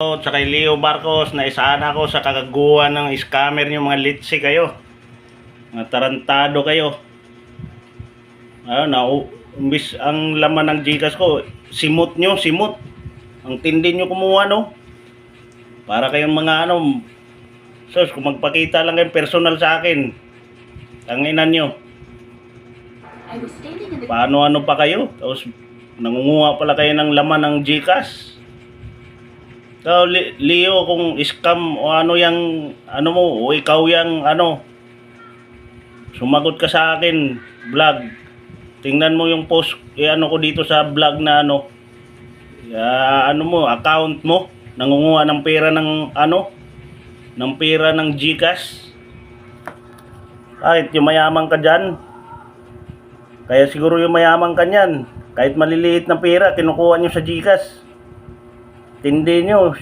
At kay Leo Barcos na isana ko sa kagaguhan ng scammer nyo mga litsi kayo. Mga tarantado kayo. Ayun, na umbis ang laman ng Gcash ko, simot nyo, simot. Ang tindi nyo kumuha, no? Para kayong mga ano, sos, kung magpakita lang kayo personal sa akin, tanginan nyo. I was standing in the Paano ano pa kayo? Tapos nangunguha pala kayo ng laman ng Gcash. Li- Leo, kung scam o ano yang ano mo, o ikaw yang ano, sumagot ka sa akin, vlog. Tingnan mo yung post, eh, ano ko dito sa vlog na ano, ah, ano mo, account mo, nangunguha ng pera ng ano, ng pera ng Gcash. Kahit yung mayaman ka dyan, kaya siguro yung mayaman ka niyan, kahit maliliit na pera, kinukuha nyo sa Gcash. Tindi nyo,